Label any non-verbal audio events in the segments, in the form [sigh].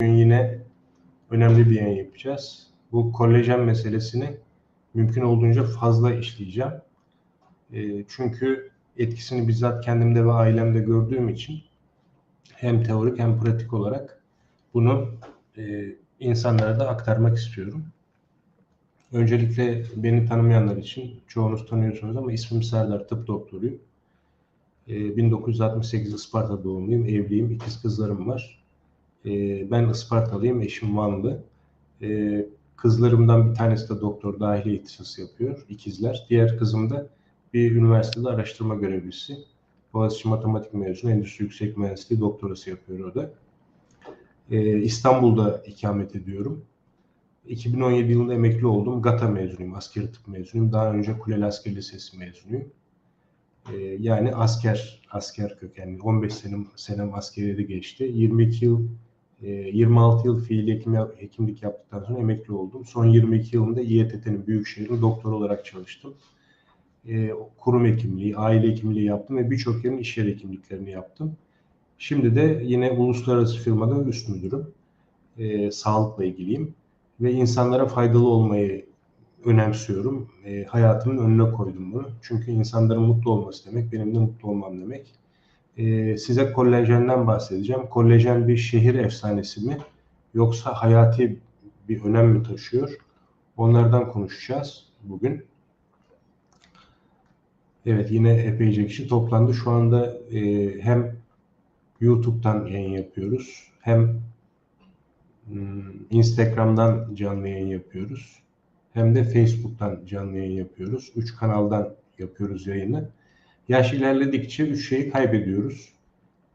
Bugün yine önemli bir yayın yapacağız. Bu kolajen meselesini mümkün olduğunca fazla işleyeceğim. E, çünkü etkisini bizzat kendimde ve ailemde gördüğüm için hem teorik hem pratik olarak bunu e, insanlara da aktarmak istiyorum. Öncelikle beni tanımayanlar için çoğunuz tanıyorsunuz ama ismim Serdar, tıp doktoruyum. E, 1968 Isparta doğumluyum, evliyim, ikiz kızlarım var. E, ben Ispartalıyım, eşim Vanlı. E, kızlarımdan bir tanesi de doktor dahiliye ihtisası yapıyor, ikizler. Diğer kızım da bir üniversitede araştırma görevlisi. Boğaziçi Matematik mezunu, Endüstri Yüksek Mühendisliği doktorası yapıyor o da. Ee, İstanbul'da ikamet ediyorum. 2017 yılında emekli oldum. GATA mezunuyum, askeri tıp mezunuyum. Daha önce Kuleli Asker Lisesi mezunuyum. Ee, yani asker, asker kökenli. 15 senem, senem askeriyede geçti. 22 yıl, e, 26 yıl fiili hekim, hekimlik yaptıktan sonra emekli oldum. Son 22 yılında İETT'nin Büyükşehir'in doktor olarak çalıştım e, kurum hekimliği, aile hekimliği yaptım ve birçok yerin iş yer hekimliklerini yaptım. Şimdi de yine uluslararası firmada üst müdürüm. E, sağlıkla ilgiliyim ve insanlara faydalı olmayı önemsiyorum. E, hayatımın önüne koydum bunu. Çünkü insanların mutlu olması demek, benim de mutlu olmam demek. E, size kolajenden bahsedeceğim. Kolajen bir şehir efsanesi mi yoksa hayati bir önem mi taşıyor? Onlardan konuşacağız bugün. Evet yine epeyce kişi toplandı. Şu anda e, hem YouTube'dan yayın yapıyoruz hem hmm, Instagram'dan canlı yayın yapıyoruz. Hem de Facebook'tan canlı yayın yapıyoruz. Üç kanaldan yapıyoruz yayını. Yaş ilerledikçe üç şeyi kaybediyoruz.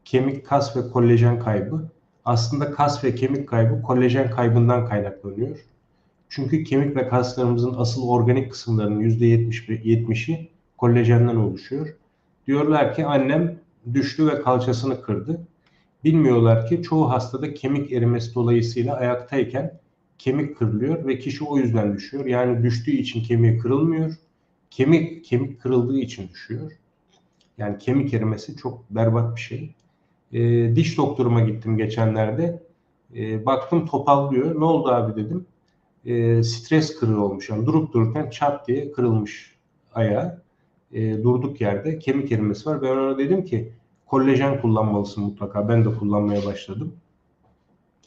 Kemik, kas ve kolajen kaybı. Aslında kas ve kemik kaybı kolajen kaybından kaynaklanıyor. Çünkü kemik ve kaslarımızın asıl organik kısımlarının %70'i kolajenden oluşuyor. Diyorlar ki annem düştü ve kalçasını kırdı. Bilmiyorlar ki çoğu hastada kemik erimesi dolayısıyla ayaktayken kemik kırılıyor ve kişi o yüzden düşüyor. Yani düştüğü için kemiği kırılmıyor. Kemik kemik kırıldığı için düşüyor. Yani kemik erimesi çok berbat bir şey. E, diş doktoruma gittim geçenlerde. E, baktım topallıyor. Ne oldu abi dedim. E, stres kırığı olmuş. Yani durup dururken çat diye kırılmış ayağı e, durduk yerde kemik erimesi var. Ben ona dedim ki kolajen kullanmalısın mutlaka. Ben de kullanmaya başladım.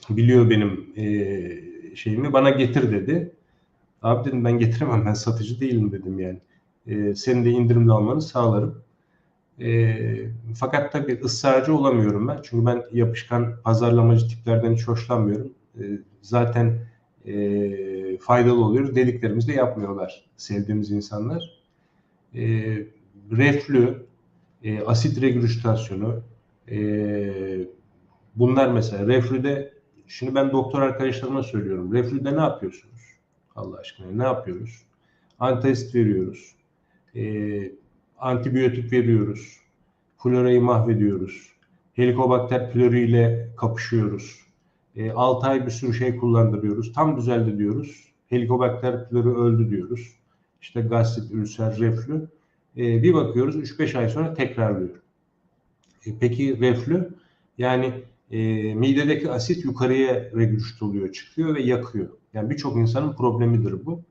Biliyor benim e, şeyimi. Bana getir dedi. Abi dedim ben getiremem. Ben satıcı değilim dedim yani. E, senin de indirimli almanı sağlarım. E, fakat tabii ısrarcı olamıyorum ben. Çünkü ben yapışkan pazarlamacı tiplerden hiç hoşlanmıyorum. E, zaten e, faydalı oluyoruz. Dediklerimizi de yapmıyorlar sevdiğimiz insanlar e, reflü, e, asit regürjitasyonu, e, bunlar mesela reflüde, şimdi ben doktor arkadaşlarıma söylüyorum. Reflüde ne yapıyorsunuz? Allah aşkına ne yapıyoruz? Antasit veriyoruz. E, antibiyotik veriyoruz. Florayı mahvediyoruz. Helikobakter pylori ile kapışıyoruz. E, 6 ay bir sürü şey kullandırıyoruz. Tam düzeldi diyoruz. Helikobakter pylori öldü diyoruz işte gastrit, ülser, reflü. E, bir bakıyoruz 3-5 ay sonra tekrarlıyor. E, peki reflü yani e, midedeki asit yukarıya oluyor, çıkıyor ve yakıyor. Yani birçok insanın problemidir bu.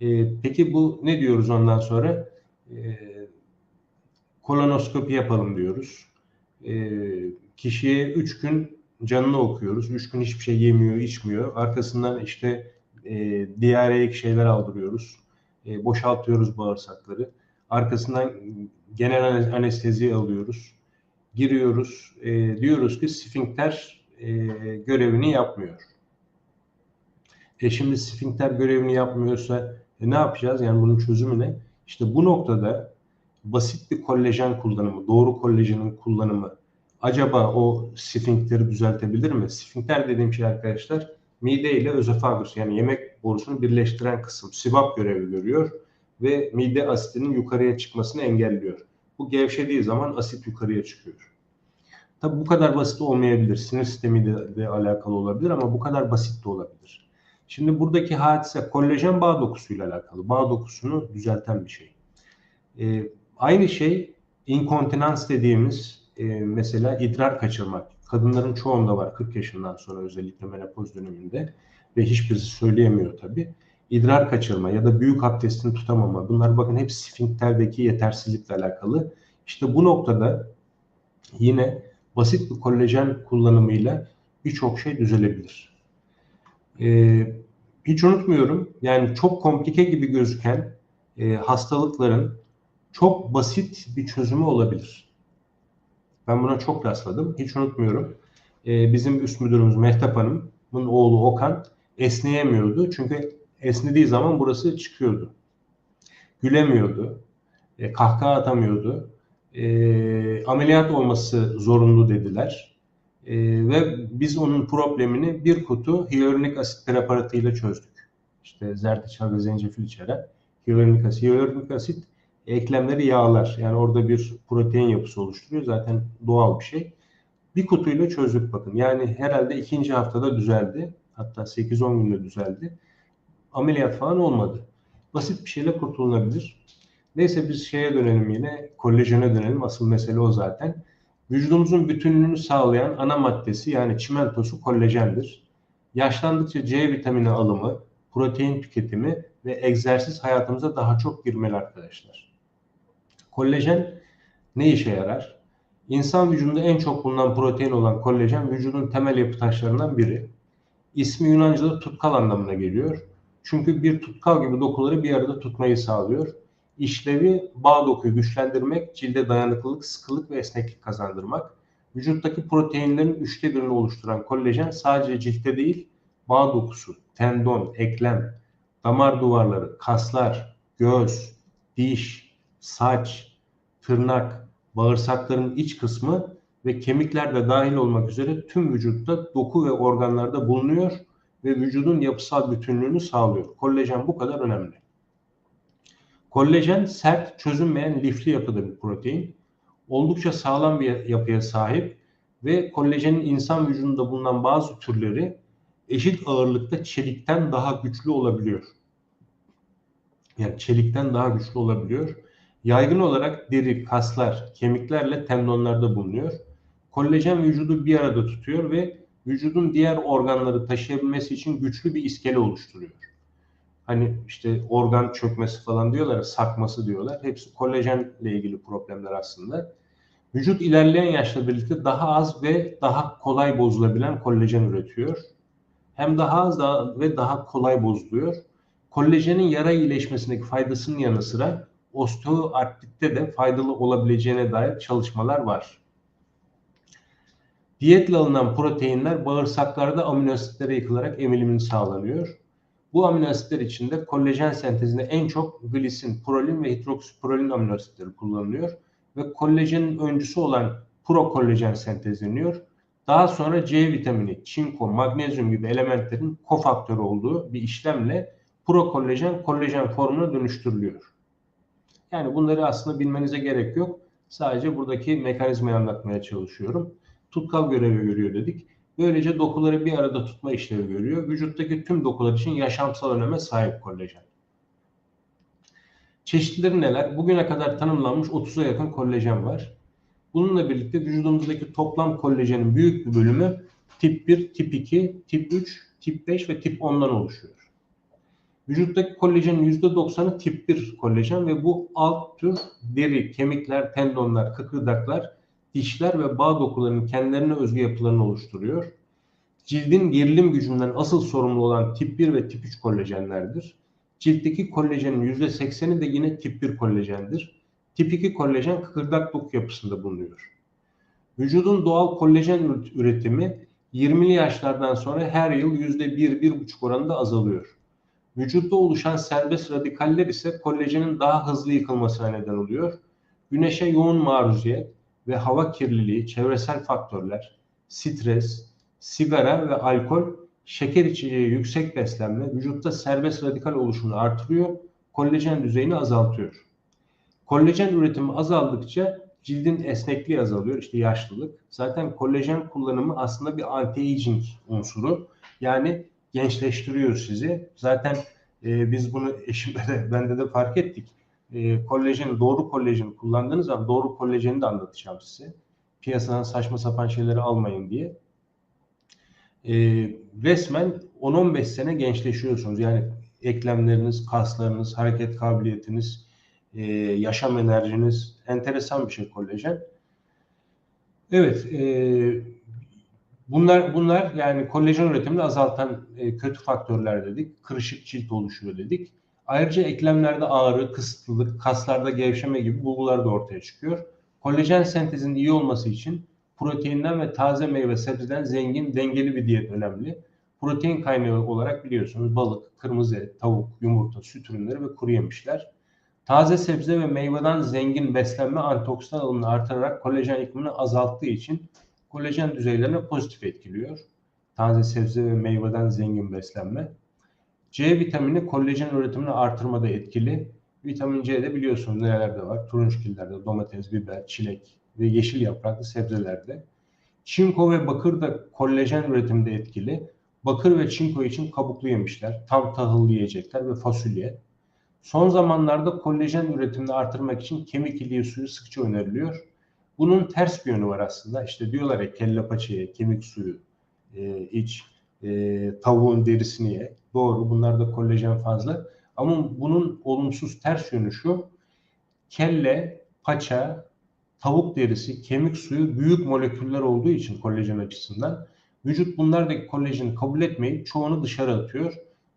E, peki bu ne diyoruz ondan sonra? E, kolonoskopi yapalım diyoruz. E, kişiye 3 gün canını okuyoruz. 3 gün hiçbir şey yemiyor, içmiyor. Arkasından işte e, diyareik şeyler aldırıyoruz e, boşaltıyoruz bağırsakları. Arkasından genel anestezi alıyoruz. Giriyoruz. E, diyoruz ki sfinkter e, görevini yapmıyor. E şimdi sfinkter görevini yapmıyorsa e, ne yapacağız? Yani bunun çözümü ne? İşte bu noktada basit bir kolajen kullanımı, doğru kolajenin kullanımı acaba o sfinkteri düzeltebilir mi? Sfinkter dediğim şey arkadaşlar mide ile özofagus yani yemek borusunu birleştiren kısım sibap görevi görüyor ve mide asitinin yukarıya çıkmasını engelliyor. Bu gevşediği zaman asit yukarıya çıkıyor. Tabi bu kadar basit olmayabilir. Sinir sistemiyle de alakalı olabilir ama bu kadar basit de olabilir. Şimdi buradaki hadise kolajen bağ dokusuyla alakalı. Bağ dokusunu düzelten bir şey. Ee, aynı şey inkontinans dediğimiz e, mesela idrar kaçırmak Kadınların çoğunda var 40 yaşından sonra özellikle menopoz döneminde ve hiçbirisi söyleyemiyor tabii. İdrar kaçırma ya da büyük abdestini tutamama bunlar bakın hep sfinkterdeki yetersizlikle alakalı. İşte bu noktada yine basit bir kolajen kullanımıyla birçok şey düzelebilir. Ee, hiç unutmuyorum yani çok komplike gibi gözüken e, hastalıkların çok basit bir çözümü olabilir. Ben buna çok rastladım. Hiç unutmuyorum. Ee, bizim üst müdürümüz Mehtap Hanım'ın oğlu Okan esneyemiyordu. Çünkü esnediği zaman burası çıkıyordu. Gülemiyordu. E, kahkaha atamıyordu. E, ameliyat olması zorunlu dediler. E, ve biz onun problemini bir kutu hyaluronik asit preparatıyla çözdük. İşte zerdeçal ve zencefil içeren hyaluronik asit. Hyaluronik asit eklemleri yağlar. Yani orada bir protein yapısı oluşturuyor. Zaten doğal bir şey. Bir kutuyla çözdük bakın. Yani herhalde ikinci haftada düzeldi. Hatta 8-10 günde düzeldi. Ameliyat falan olmadı. Basit bir şeyle kurtulunabilir. Neyse biz şeye dönelim yine. Kolajene dönelim. Asıl mesele o zaten. Vücudumuzun bütünlüğünü sağlayan ana maddesi yani çimentosu kolajendir. Yaşlandıkça C vitamini alımı, protein tüketimi ve egzersiz hayatımıza daha çok girmeli arkadaşlar. Kollajen ne işe yarar? İnsan vücudunda en çok bulunan protein olan kollajen vücudun temel yapı taşlarından biri. İsmi Yunanca'da tutkal anlamına geliyor. Çünkü bir tutkal gibi dokuları bir arada tutmayı sağlıyor. İşlevi bağ dokuyu güçlendirmek, cilde dayanıklılık, sıkılık ve esneklik kazandırmak. Vücuttaki proteinlerin üçte birini oluşturan kollajen sadece ciltte değil, bağ dokusu, tendon, eklem, damar duvarları, kaslar, göz, diş, saç, tırnak, bağırsakların iç kısmı ve kemikler de dahil olmak üzere tüm vücutta doku ve organlarda bulunuyor ve vücudun yapısal bütünlüğünü sağlıyor. Kollajen bu kadar önemli. Kollajen sert, çözünmeyen lifli yapıda bir protein. Oldukça sağlam bir yapıya sahip ve kollajenin insan vücudunda bulunan bazı türleri eşit ağırlıkta çelikten daha güçlü olabiliyor. Yani çelikten daha güçlü olabiliyor. Yaygın olarak deri, kaslar, kemiklerle tendonlarda bulunuyor. Kollajen vücudu bir arada tutuyor ve vücudun diğer organları taşıyabilmesi için güçlü bir iskele oluşturuyor. Hani işte organ çökmesi falan diyorlar, sakması diyorlar. Hepsi kolajenle ilgili problemler aslında. Vücut ilerleyen yaşla birlikte daha az ve daha kolay bozulabilen kolajen üretiyor. Hem daha az daha ve daha kolay bozuluyor. Kolajenin yara iyileşmesindeki faydasının yanı sıra osteoartritte de faydalı olabileceğine dair çalışmalar var. Diyetle alınan proteinler bağırsaklarda amino asitlere yıkılarak emilimini sağlanıyor. Bu amino asitler içinde kolajen sentezinde en çok glisin, prolin ve hidroksiprolin amino asitleri kullanılıyor ve kolajenin öncüsü olan prokolajen sentezleniyor. Daha sonra C vitamini, çinko, magnezyum gibi elementlerin kofaktörü olduğu bir işlemle prokolajen kolajen formuna dönüştürülüyor. Yani bunları aslında bilmenize gerek yok. Sadece buradaki mekanizmayı anlatmaya çalışıyorum. Tutkal görevi görüyor dedik. Böylece dokuları bir arada tutma işlevi görüyor. Vücuttaki tüm dokular için yaşamsal öneme sahip kolajen. Çeşitleri neler? Bugüne kadar tanımlanmış 30'a yakın kolajen var. Bununla birlikte vücudumuzdaki toplam kolajenin büyük bir bölümü tip 1, tip 2, tip 3, tip 5 ve tip 10'dan oluşuyor. Vücuttaki kolajenin %90'ı tip 1 kolajen ve bu alt tür deri, kemikler, tendonlar, kıkırdaklar, dişler ve bağ dokularının kendilerine özgü yapılarını oluşturuyor. Cildin gerilim gücünden asıl sorumlu olan tip 1 ve tip 3 kolajenlerdir. Ciltteki kolajenin %80'i de yine tip 1 kolajendir. Tip 2 kolajen kıkırdak doku yapısında bulunuyor. Vücudun doğal kolajen üretimi 20'li yaşlardan sonra her yıl %1-1,5 oranında azalıyor. Vücutta oluşan serbest radikaller ise kolajenin daha hızlı yıkılmasına neden oluyor. Güneşe yoğun maruziyet ve hava kirliliği, çevresel faktörler, stres, sigara ve alkol, şeker içeceği yüksek beslenme vücutta serbest radikal oluşumunu artırıyor, kolajen düzeyini azaltıyor. Kolajen üretimi azaldıkça cildin esnekliği azalıyor, işte yaşlılık. Zaten kolajen kullanımı aslında bir anti-aging unsuru. Yani gençleştiriyor sizi. Zaten e, biz bunu eşimle de [laughs] bende de fark ettik. E, kolajeni, doğru kolajeni kullandığınız zaman doğru kolajeni de anlatacağım size. piyasadan saçma sapan şeyleri almayın diye. E, resmen 10-15 sene gençleşiyorsunuz. Yani eklemleriniz, kaslarınız, hareket kabiliyetiniz, e, yaşam enerjiniz enteresan bir şey kolajen. Evet, e, bunlar bunlar yani kolajen üretimini azaltan e, kötü faktörler dedik. Kırışık cilt oluşuyor dedik. Ayrıca eklemlerde ağrı, kısıtlılık, kaslarda gevşeme gibi bulgular da ortaya çıkıyor. Kolajen sentezinin iyi olması için proteinden ve taze meyve sebzeden zengin, dengeli bir diyet önemli. Protein kaynağı olarak biliyorsunuz balık, kırmızı et, tavuk, yumurta, süt ürünleri ve kuru yemişler. Taze sebze ve meyveden zengin beslenme antioksidan alımını artırarak kolajen yıkımını azalttığı için kolajen düzeylerine pozitif etkiliyor. Taze sebze ve meyveden zengin beslenme. C vitamini kolajen üretimini artırmada etkili. Vitamin C de biliyorsunuz nerelerde var? Turunçgillerde, domates, biber, çilek ve yeşil yapraklı sebzelerde. Çinko ve bakır da kolajen üretiminde etkili. Bakır ve çinko için kabuklu yemişler, tam tahıllı yiyecekler ve fasulye. Son zamanlarda kolajen üretimini artırmak için kemik iliği suyu sıkça öneriliyor. Bunun ters bir yönü var aslında. İşte diyorlar ya kelle paçaya, kemik suyu e, iç, e, tavuğun derisini ye. Doğru bunlarda kolajen fazla. Ama bunun olumsuz ters yönü şu. Kelle, paça, tavuk derisi, kemik suyu büyük moleküller olduğu için kolajen açısından vücut bunlardaki kolajeni kabul etmeyip çoğunu dışarı atıyor.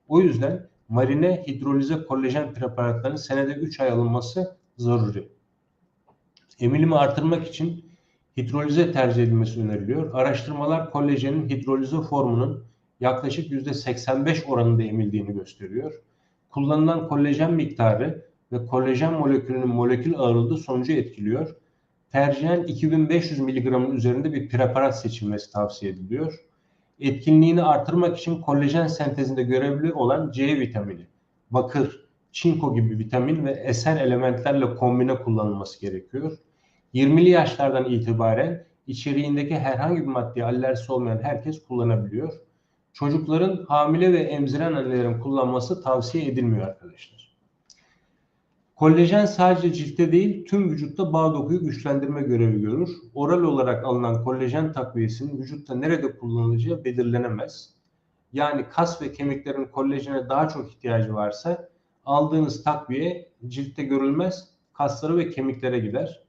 O yüzden marine hidrolize kolajen preparatlarının senede 3 ay alınması zaruri. Emilimi artırmak için hidrolize tercih edilmesi öneriliyor. Araştırmalar kolajenin hidrolize formunun yaklaşık %85 oranında emildiğini gösteriyor. Kullanılan kolajen miktarı ve kolajen molekülünün molekül ağırlığı sonucu etkiliyor. Tercihen 2500 mg'ın üzerinde bir preparat seçilmesi tavsiye ediliyor. Etkinliğini artırmak için kolajen sentezinde görevli olan C vitamini, bakır, çinko gibi vitamin ve eser elementlerle kombine kullanılması gerekiyor. 20'li yaşlardan itibaren içeriğindeki herhangi bir maddeye alerjisi olmayan herkes kullanabiliyor. Çocukların hamile ve emziren annelerin kullanması tavsiye edilmiyor arkadaşlar. Kollajen sadece ciltte değil tüm vücutta bağ dokuyu güçlendirme görevi görür. Oral olarak alınan kollajen takviyesinin vücutta nerede kullanılacağı belirlenemez. Yani kas ve kemiklerin kollajene daha çok ihtiyacı varsa aldığınız takviye ciltte görülmez, kaslara ve kemiklere gider.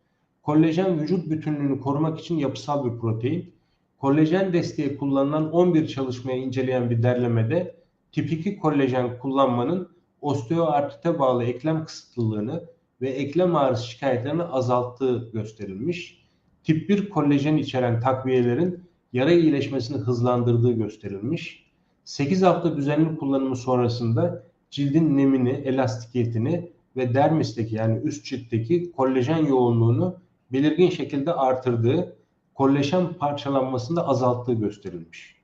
Kollajen vücut bütünlüğünü korumak için yapısal bir protein. Kollajen desteği kullanılan 11 çalışmayı inceleyen bir derlemede tip 2 kollajen kullanmanın osteoartrite bağlı eklem kısıtlılığını ve eklem ağrısı şikayetlerini azalttığı gösterilmiş. Tip 1 kollajen içeren takviyelerin yara iyileşmesini hızlandırdığı gösterilmiş. 8 hafta düzenli kullanımı sonrasında cildin nemini, elastikiyetini ve dermisteki yani üst ciltteki kollajen yoğunluğunu belirgin şekilde artırdığı, kollajen parçalanmasında azalttığı gösterilmiş.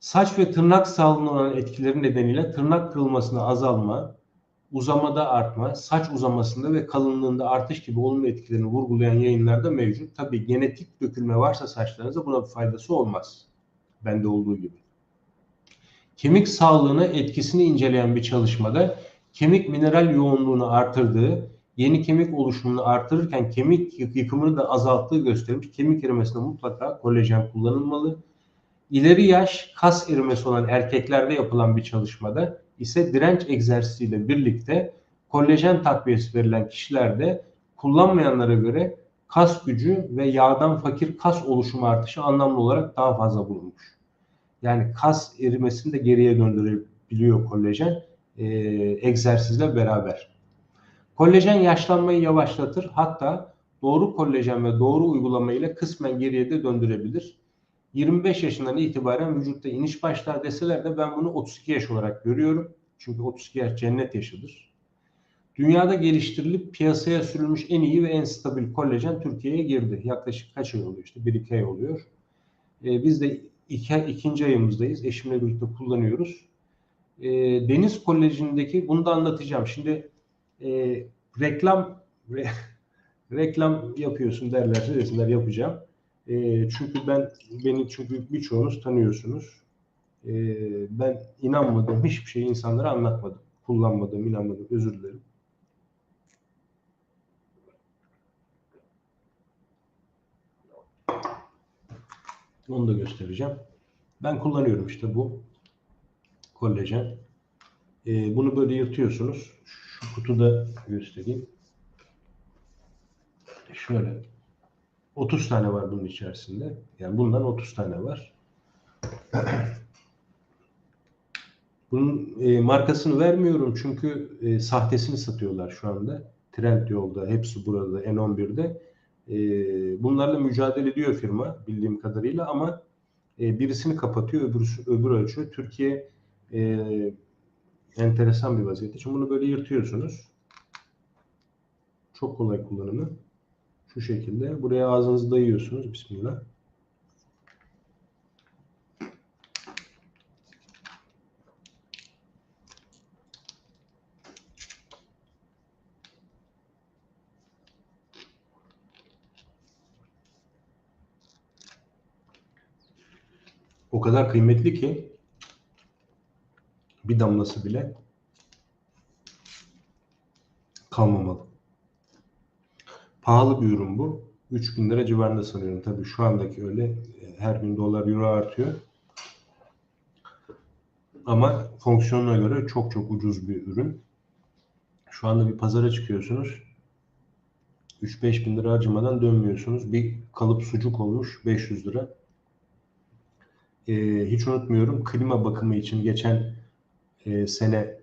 Saç ve tırnak sağlığına olan etkileri nedeniyle tırnak kırılmasına azalma, uzamada artma, saç uzamasında ve kalınlığında artış gibi olumlu etkilerini vurgulayan yayınlarda mevcut. Tabi genetik dökülme varsa saçlarınızda buna bir faydası olmaz. Bende olduğu gibi. Kemik sağlığına etkisini inceleyen bir çalışmada kemik mineral yoğunluğunu artırdığı, yeni kemik oluşumunu artırırken kemik yıkımını da azalttığı gösterilmiş. Kemik erimesinde mutlaka kolajen kullanılmalı. İleri yaş kas erimesi olan erkeklerde yapılan bir çalışmada ise direnç egzersiziyle birlikte kolajen takviyesi verilen kişilerde kullanmayanlara göre kas gücü ve yağdan fakir kas oluşumu artışı anlamlı olarak daha fazla bulunmuş. Yani kas erimesini de geriye döndürebiliyor kolajen e, egzersizle beraber. Kolajen yaşlanmayı yavaşlatır. Hatta doğru kolajen ve doğru uygulama ile kısmen geriye de döndürebilir. 25 yaşından itibaren vücutta iniş başlar deseler de ben bunu 32 yaş olarak görüyorum. Çünkü 32 yaş cennet yaşıdır. Dünyada geliştirilip piyasaya sürülmüş en iyi ve en stabil kolajen Türkiye'ye girdi. Yaklaşık kaç ay oluyor işte? 1-2 ay oluyor. Ee, biz de iki, ikinci ayımızdayız. Eşimle birlikte kullanıyoruz. Ee, deniz kolajenindeki bunu da anlatacağım. Şimdi e, reklam re, [laughs] reklam yapıyorsun derlerse desinler yapacağım. E, çünkü ben beni çünkü birçoğunuz tanıyorsunuz. E, ben inanmadım hiçbir şeyi insanlara anlatmadım. Kullanmadım, inanmadım. Özür dilerim. Onu da göstereceğim. Ben kullanıyorum işte bu kollajen. Ee, bunu böyle yırtıyorsunuz. Şu kutuda göstereyim. Şöyle 30 tane var bunun içerisinde. Yani bundan 30 tane var. [clears throat] Bunun e, markasını vermiyorum çünkü e, sahtesini satıyorlar şu anda. Trendyol'da, hepsi burada, N11'de. E, bunlarla mücadele ediyor firma bildiğim kadarıyla ama e, birisini kapatıyor, öbürü, öbürü açıyor. Türkiye e, enteresan bir vaziyette. Şimdi bunu böyle yırtıyorsunuz. Çok kolay kullanımı. Şu şekilde. Buraya ağzınızı dayıyorsunuz. Bismillah. O kadar kıymetli ki bir damlası bile kalmamalı. Pahalı bir ürün bu. 3000 lira civarında sanıyorum. Tabii şu andaki öyle her gün dolar euro artıyor. Ama fonksiyonuna göre çok çok ucuz bir ürün. Şu anda bir pazara çıkıyorsunuz. 3-5 bin lira harcamadan dönmüyorsunuz. Bir kalıp sucuk olmuş 500 lira. Ee, hiç unutmuyorum klima bakımı için geçen e, sene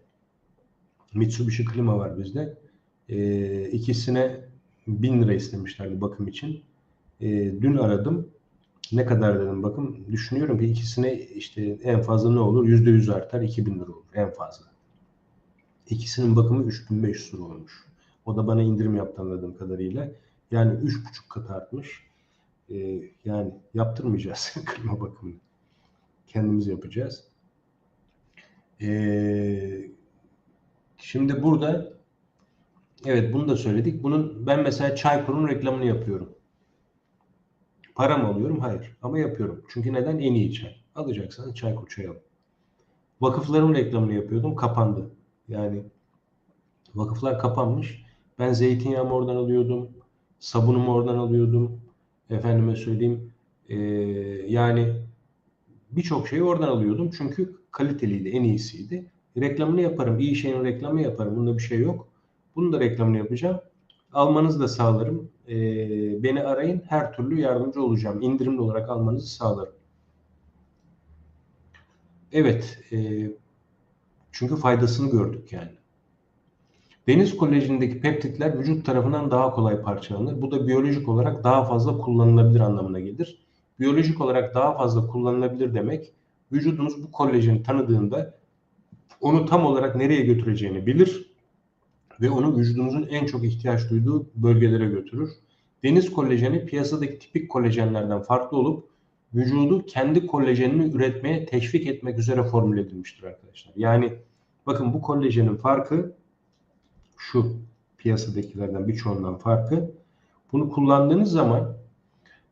Mitsubishi klima var bizde. E, ikisine 1000 lira istemişlerdi bakım için. E, dün aradım. Ne kadar dedim bakım. Düşünüyorum ki ikisine işte en fazla ne olur? %100 artar 2000 lira olur en fazla. İkisinin bakımı 3500 lira olmuş. O da bana indirim yaptı anladığım kadarıyla. Yani 3,5 kat artmış. E, yani yaptırmayacağız [laughs] klima bakımını. Kendimiz yapacağız. Ee, şimdi burada evet bunu da söyledik. Bunun ben mesela Çaykur'un reklamını yapıyorum. Para mı alıyorum? Hayır. Ama yapıyorum. Çünkü neden? En iyi çay. Alacaksanız Çaykur çay alın. Vakıfların reklamını yapıyordum. Kapandı. Yani vakıflar kapanmış. Ben zeytinyağımı oradan alıyordum. Sabunumu oradan alıyordum. Efendime söyleyeyim. Ee, yani birçok şeyi oradan alıyordum. Çünkü kaliteliydi, en iyisiydi. Reklamını yaparım, iyi şeyin reklamını yaparım. Bunda bir şey yok. Bunu da reklamını yapacağım. Almanızı da sağlarım. Ee, beni arayın, her türlü yardımcı olacağım. İndirimli olarak almanızı sağlarım. Evet, e, çünkü faydasını gördük yani. Deniz kolajindeki peptitler vücut tarafından daha kolay parçalanır. Bu da biyolojik olarak daha fazla kullanılabilir anlamına gelir. Biyolojik olarak daha fazla kullanılabilir demek, vücudunuz bu kolajeni tanıdığında onu tam olarak nereye götüreceğini bilir ve onu vücudunuzun en çok ihtiyaç duyduğu bölgelere götürür. Deniz kolajeni piyasadaki tipik kolajenlerden farklı olup vücudu kendi kolajenini üretmeye teşvik etmek üzere formüle edilmiştir arkadaşlar. Yani bakın bu kolajenin farkı şu piyasadakilerden birçoğundan farkı. Bunu kullandığınız zaman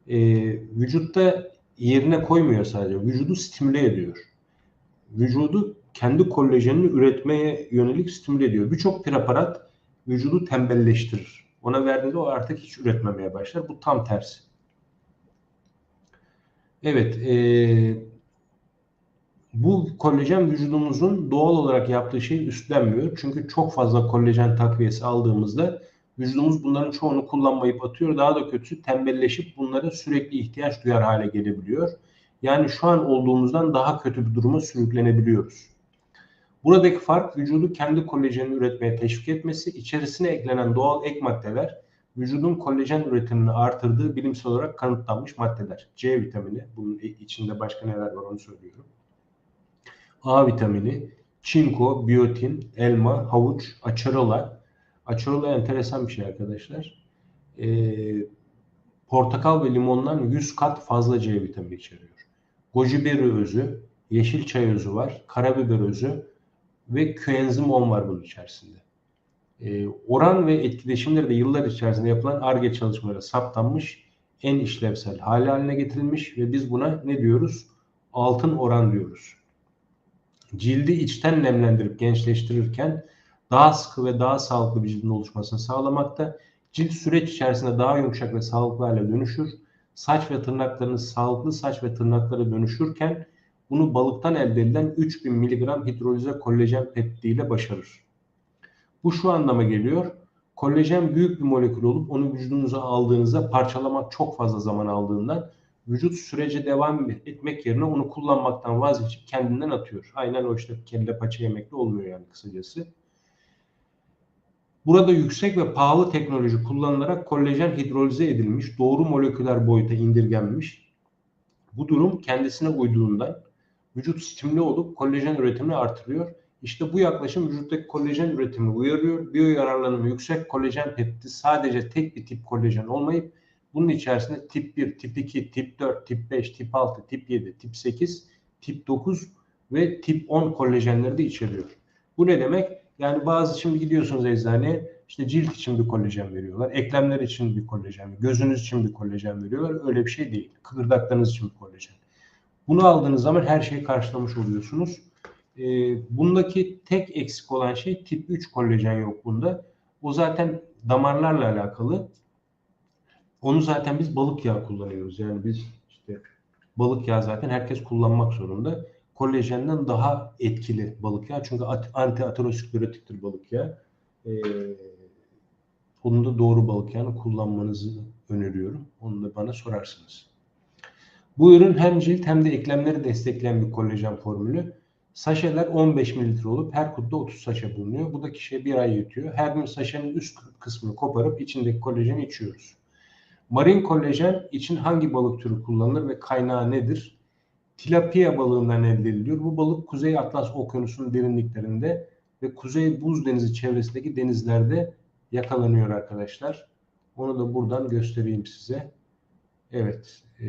e, vücutta yerine koymuyor sadece. Vücudu stimüle ediyor. Vücudu kendi kolajenini üretmeye yönelik stimüle ediyor. Birçok preparat vücudu tembelleştirir. Ona verdiğinde o artık hiç üretmemeye başlar. Bu tam tersi. Evet, e, bu kolajen vücudumuzun doğal olarak yaptığı şeyi üstlenmiyor. Çünkü çok fazla kolajen takviyesi aldığımızda vücudumuz bunların çoğunu kullanmayıp atıyor. Daha da kötüsü tembelleşip bunlara sürekli ihtiyaç duyar hale gelebiliyor. Yani şu an olduğumuzdan daha kötü bir duruma sürüklenebiliyoruz. Buradaki fark vücudu kendi kolajenini üretmeye teşvik etmesi, içerisine eklenen doğal ek maddeler vücudun kolajen üretimini artırdığı bilimsel olarak kanıtlanmış maddeler. C vitamini, bunun içinde başka neler var onu söylüyorum. A vitamini, çinko, biyotin, elma, havuç, açarola. Açarola enteresan bir şey arkadaşlar. Ee, portakal ve limondan 100 kat fazla C vitamini içeriyor. Goji beri özü, yeşil çay özü var, karabiber özü ve koenzim 10 var bunun içerisinde. Ee, oran ve etkileşimleri de yıllar içerisinde yapılan ARGE çalışmaları saptanmış, en işlevsel hale haline getirilmiş ve biz buna ne diyoruz? Altın oran diyoruz cildi içten nemlendirip gençleştirirken daha sıkı ve daha sağlıklı bir cildin oluşmasını sağlamakta. Cilt süreç içerisinde daha yumuşak ve sağlıklı hale dönüşür. saç ve tırnaklarınız sağlıklı saç ve tırnaklara dönüşürken bunu balıktan elde edilen 3000 mg hidrolize kollajen peptidiyle başarır. Bu şu anlama geliyor. Kollajen büyük bir molekül olup onu vücudunuza aldığınızda parçalamak çok fazla zaman aldığından vücut sürece devam etmek yerine onu kullanmaktan vazgeçip kendinden atıyor. Aynen o işte kelle paça yemekle olmuyor yani kısacası. Burada yüksek ve pahalı teknoloji kullanılarak kollajen hidrolize edilmiş, doğru moleküler boyuta indirgenmiş. Bu durum kendisine uyduğundan vücut stimüle olup kollajen üretimini artırıyor. İşte bu yaklaşım vücuttaki kollajen üretimini uyarıyor. Biyo yararlanımı yüksek kollajen peptidi sadece tek bir tip kollajen olmayıp bunun içerisinde tip 1, tip 2, tip 4, tip 5, tip 6, tip 7, tip 8, tip 9 ve tip 10 kollajenleri de içeriyor. Bu ne demek? Yani bazı şimdi gidiyorsunuz eczaneye işte cilt için bir kollajen veriyorlar. Eklemler için bir kollajen, gözünüz için bir kollajen veriyorlar. Öyle bir şey değil. Kıkırdaklarınız için bir kollajen. Bunu aldığınız zaman her şeyi karşılamış oluyorsunuz. Ee, bundaki tek eksik olan şey tip 3 kollajen yok bunda. O zaten damarlarla alakalı. Onu zaten biz balık yağı kullanıyoruz. Yani biz işte balık yağı zaten herkes kullanmak zorunda. Kolajenden daha etkili balık yağı. Çünkü anti aterosklerotiktir balık yağı. Ee, onun da doğru balık yağını kullanmanızı öneriyorum. Onu da bana sorarsınız. Bu ürün hem cilt hem de eklemleri destekleyen bir kolajen formülü. Saşeler 15 mililitre olup her kutuda 30 saşe bulunuyor. Bu da kişiye bir ay yetiyor. Her gün saşenin üst kısmını koparıp içindeki kolajeni içiyoruz. Marin kolajen için hangi balık türü kullanılır ve kaynağı nedir? Tilapia balığından elde ediliyor. Bu balık Kuzey Atlas Okyanusu'nun derinliklerinde ve Kuzey Buz Denizi çevresindeki denizlerde yakalanıyor arkadaşlar. Onu da buradan göstereyim size. Evet, e,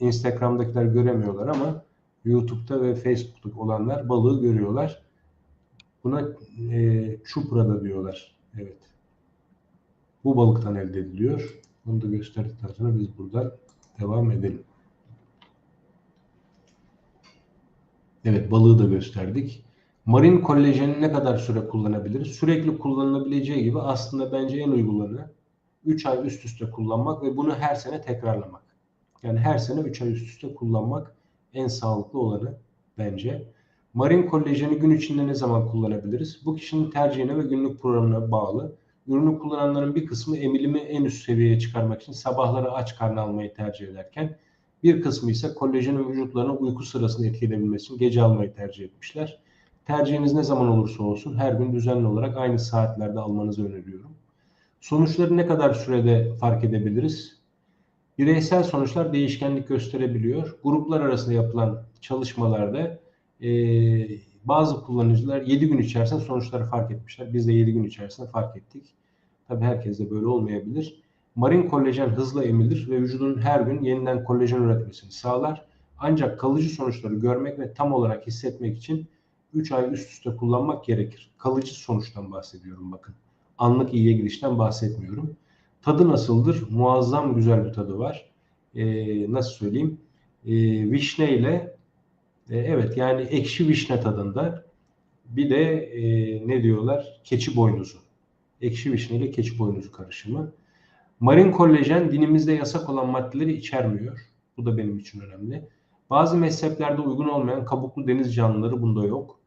Instagram'dakiler göremiyorlar ama YouTube'da ve Facebook'ta olanlar balığı görüyorlar. Buna e, çuprada diyorlar. Evet. Bu balıktan elde ediliyor. Bunu da gösterdikten sonra biz buradan devam edelim. Evet balığı da gösterdik. Marin kolajeni ne kadar süre kullanabiliriz? Sürekli kullanılabileceği gibi aslında bence en uygulanı 3 ay üst üste kullanmak ve bunu her sene tekrarlamak. Yani her sene 3 ay üst üste kullanmak en sağlıklı olanı bence. Marin kolajeni gün içinde ne zaman kullanabiliriz? Bu kişinin tercihine ve günlük programına bağlı. Ürünü kullananların bir kısmı emilimi en üst seviyeye çıkarmak için sabahları aç karnı almayı tercih ederken bir kısmı ise kolajenin vücutlarına uyku sırasında etkileyebilmesi için gece almayı tercih etmişler. Tercihiniz ne zaman olursa olsun her gün düzenli olarak aynı saatlerde almanızı öneriyorum. Sonuçları ne kadar sürede fark edebiliriz? Bireysel sonuçlar değişkenlik gösterebiliyor. Gruplar arasında yapılan çalışmalarda e, bazı kullanıcılar 7 gün içerisinde sonuçları fark etmişler. Biz de 7 gün içerisinde fark ettik. Tabii herkes de böyle olmayabilir. Marin kolajen hızla emilir ve vücudun her gün yeniden kolajen üretmesini sağlar. Ancak kalıcı sonuçları görmek ve tam olarak hissetmek için 3 ay üst üste kullanmak gerekir. Kalıcı sonuçtan bahsediyorum bakın. Anlık iyiye girişten bahsetmiyorum. Tadı nasıldır? Muazzam güzel bir tadı var. Ee, nasıl söyleyeyim? Ee, vişne ile e, evet yani ekşi vişne tadında. Bir de e, ne diyorlar? Keçi boynuzu. Ekşi vişne ile keçi boynuzu karışımı. Marin kolajen dinimizde yasak olan maddeleri içermiyor. Bu da benim için önemli. Bazı mezheplerde uygun olmayan kabuklu deniz canlıları bunda yok.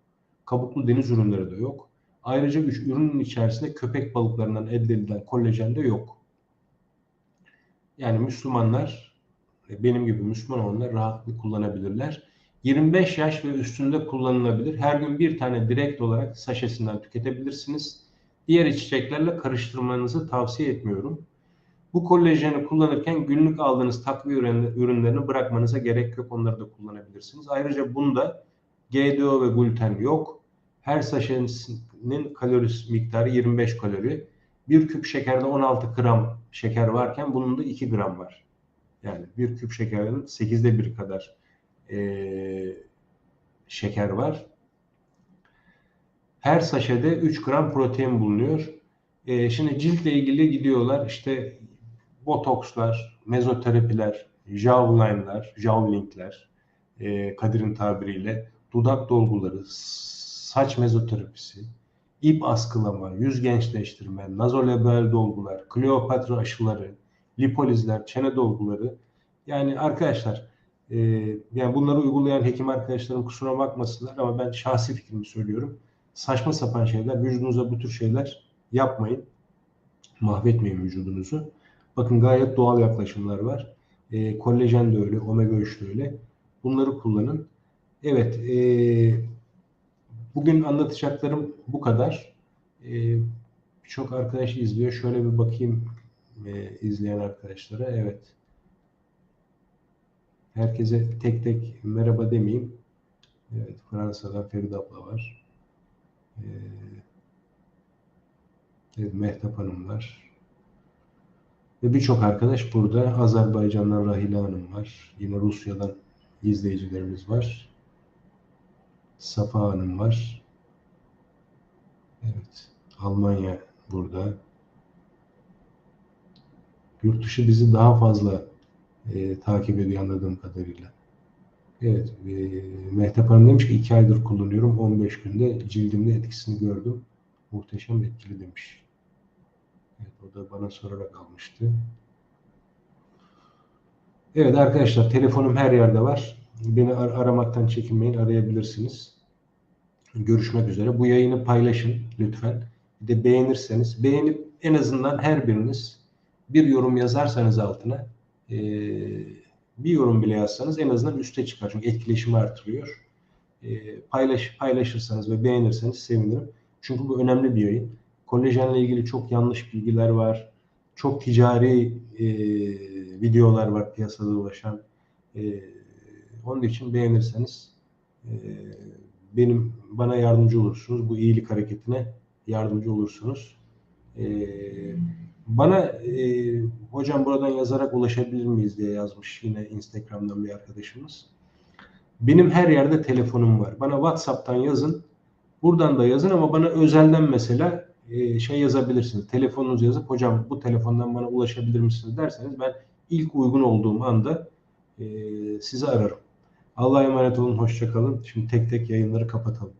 Kabuklu deniz ürünleri de yok. Ayrıca ürünün içerisinde köpek balıklarından elde edilen kolajen de yok. Yani Müslümanlar, benim gibi Müslüman olanlar rahatlıkla kullanabilirler. 25 yaş ve üstünde kullanılabilir. Her gün bir tane direkt olarak saşesinden tüketebilirsiniz. Diğer içeceklerle karıştırmanızı tavsiye etmiyorum. Bu kolajeni kullanırken günlük aldığınız takviye ürünlerini bırakmanıza gerek yok. Onları da kullanabilirsiniz. Ayrıca bunda GDO ve gluten yok. Her saşenin kalorisi miktarı 25 kalori. Bir küp şekerde 16 gram şeker varken bunun da 2 gram var. Yani bir küp şekerin 8'de 1 kadar e, şeker var. Her saşede 3 gram protein bulunuyor. E, şimdi ciltle ilgili gidiyorlar işte botokslar, mezoterapiler, jawline'lar, jawlinkler, e, Kadir'in tabiriyle dudak dolguları, saç mezoterapisi, ip askılama, yüz gençleştirme, nazolabial dolgular, Kleopatra aşıları, lipolizler, çene dolguları Yani arkadaşlar e, yani bunları uygulayan hekim arkadaşlarım kusura bakmasınlar ama ben şahsi fikrimi söylüyorum. Saçma sapan şeyler, vücudunuza bu tür şeyler yapmayın. Mahvetmeyin vücudunuzu. Bakın gayet doğal yaklaşımlar var. E, kollajen de öyle, omega 3 de öyle. Bunları kullanın. Evet, e, bugün anlatacaklarım bu kadar. E, Birçok arkadaş izliyor. Şöyle bir bakayım e, izleyen arkadaşlara. Evet. Herkese tek tek merhaba demeyeyim. Evet, Fransa'dan Feride abla var. Ee, evet, Mehtap Hanım var. Ve birçok arkadaş burada. Azerbaycan'dan Rahile Hanım var. Yine Rusya'dan izleyicilerimiz var. Safa Hanım var. Evet. Almanya burada. Yurt dışı bizi daha fazla e, takip ediyor anladığım kadarıyla. Evet, e, Mehtap Hanım demiş ki iki aydır kullanıyorum. 15 günde cildimde etkisini gördüm. Muhteşem etkili demiş. O da bana sorarak almıştı. Evet arkadaşlar telefonum her yerde var. Beni ar- aramaktan çekinmeyin arayabilirsiniz. Görüşmek üzere. Bu yayını paylaşın lütfen. Bir de beğenirseniz beğenip en azından her biriniz bir yorum yazarsanız altına e, bir yorum bile yazsanız en azından üste çıkar. Çünkü etkileşimi artırıyor. E, paylaş, paylaşırsanız ve beğenirseniz sevinirim. Çünkü bu önemli bir yayın. Kolajenle ilgili çok yanlış bilgiler var. Çok ticari e, videolar var piyasada dolaşan. E, onun için beğenirseniz e, benim bana yardımcı olursunuz. Bu iyilik hareketine yardımcı olursunuz. E, bana e, hocam buradan yazarak ulaşabilir miyiz diye yazmış yine Instagram'dan bir arkadaşımız. Benim her yerde telefonum var. Bana WhatsApp'tan yazın. Buradan da yazın ama bana özelden mesela e, şey yazabilirsiniz. Telefonunuzu yazıp hocam bu telefondan bana ulaşabilir misiniz derseniz ben ilk uygun olduğum anda e, sizi ararım. Allah'a emanet olun. Hoşçakalın. Şimdi tek tek yayınları kapatalım.